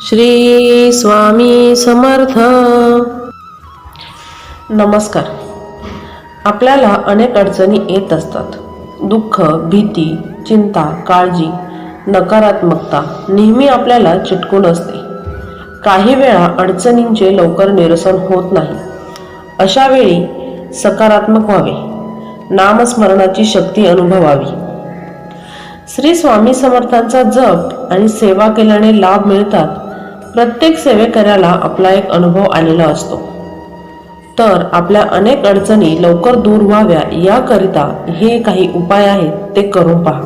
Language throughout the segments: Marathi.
श्री स्वामी समर्थ. नमस्कार. आपल्याला अनेक अडचणी येत असतात. दुःख भीती चिंता काळजी नकारात्मकता नेहमी आपल्याला चिटकून असते. काही वेळा अडचणींचे लवकर निरसन होत नाही. अशा वेळी सकारात्मक व्हावे. नामस्मरणाची शक्ती अनुभवावी. श्री स्वामी समर्थांचा जप आणि सेवा केल्याने लाभ मिळतात. प्रत्येक सेवेकऱ्याला आपला एक अनुभव आलेला असतो. तर आपल्या अनेक अडचणी लवकर दूर व्हाव्या याकरिता हे काही उपाय आहेत ते करून पहा.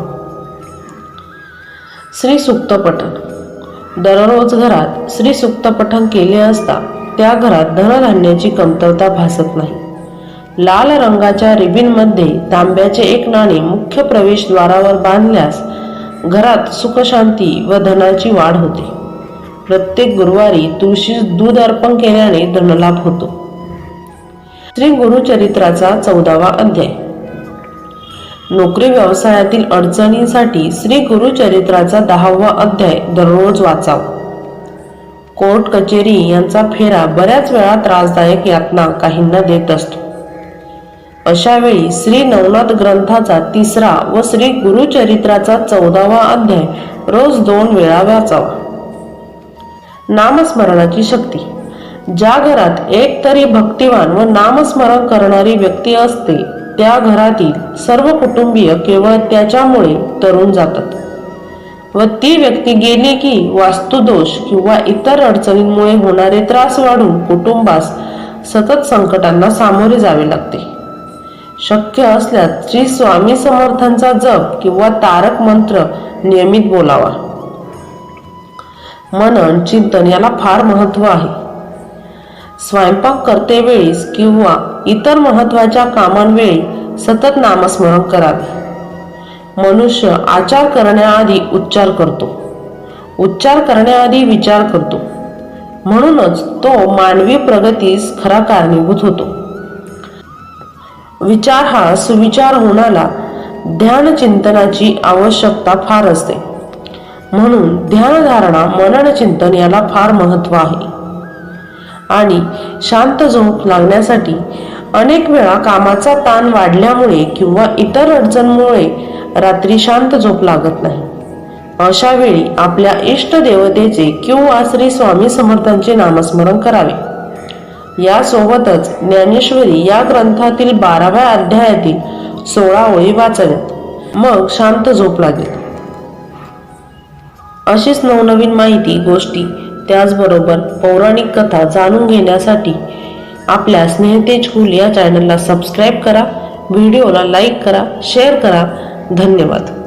श्री सुक्त पठण दररोज घरात श्री सुक्त पठण केले असता त्या घरात धनधान्याची कमतरता भासत नाही. लाल रंगाच्या रिबिनमध्ये तांब्याचे एक नाणे मुख्य प्रवेशद्वारावर बांधल्यास घरात सुखशांती व धनाची वाढ होते. प्रत्येक गुरुवारी तुळशीस दूध अर्पण केल्याने धनलाभ होतो. श्री गुरुचरित्राचा चौदावा अध्याय. नोकरी व्यवसायातील अडचणींसाठी श्री गुरुचरित्राचा दहावा अध्याय दररोज वाचाव. कोर्ट कचेरी यांचा फेरा बऱ्याच वेळा त्रासदायक यातना काहींना देत असतो. अशा वेळी श्री नवनाथ ग्रंथाचा तिसरा व श्री गुरुचरित्राचा चौदावा अध्याय रोज दोन वेळा वाचावा. नामस्मरणाची शक्ती. ज्या घरात एक तरी भक्तिवान व नामस्मरण करणारी व्यक्ती असते त्या घरातील सर्व कुटुंबीय केवळ त्याच्यामुळे तरुण जातात. व ती व्यक्ती गेली की वास्तुदोष किंवा इतर अडचणींमुळे होणारे त्रास वाढून कुटुंबास सतत संकटांना सामोरे जावे लागते. शक्य असल्यास श्री स्वामी समर्थांचा जप किंवा तारक मंत्र नियमित बोलावा. मनन चिंतन याला फार महत्त्व आहे. स्वयंपाक करतेवेळीस किंवा इतर महत्त्वाच्या कामांवेळी सतत नामस्मरण करावे. मनुष्य आचार करण्याआधी उच्चार करतो. उच्चार करण्याआधी विचार करतो. म्हणूनच तो मानवी प्रगतीस खरा कारणीभूत होतो. विचार हा सुविचार होण्याला ध्यान चिंतनाची आवश्यकता फार असते. म्हणून ध्यानधारणा मनन चिंतन याला फार महत्त्व आहे. आणि शांत झोप लागण्यासाठी अनेक वेळा कामाचा ताण वाढल्यामुळे किंवा इतर अडचणमुळे रात्री शांत झोप लागत नाही. अशा वेळी आपल्या इष्ट देवतेचे किंवा श्री स्वामी समर्थांचे नामस्मरण करावे. यासोबतच ज्ञानेश्वरी या ग्रंथातील बाराव्या अध्यायातील सोळा ओळी वाचाव्यात मग शांत झोप लागेल. अशीच नवनवीन माहिती गोष्टी त्याचबरोबर पौराणिक कथा जाणून घेण्यासाठी आपल्या स्नेहतेज कुल या चॅनलला सबस्क्राईब करा व्हिडिओला लाईक करा शेअर करा. धन्यवाद.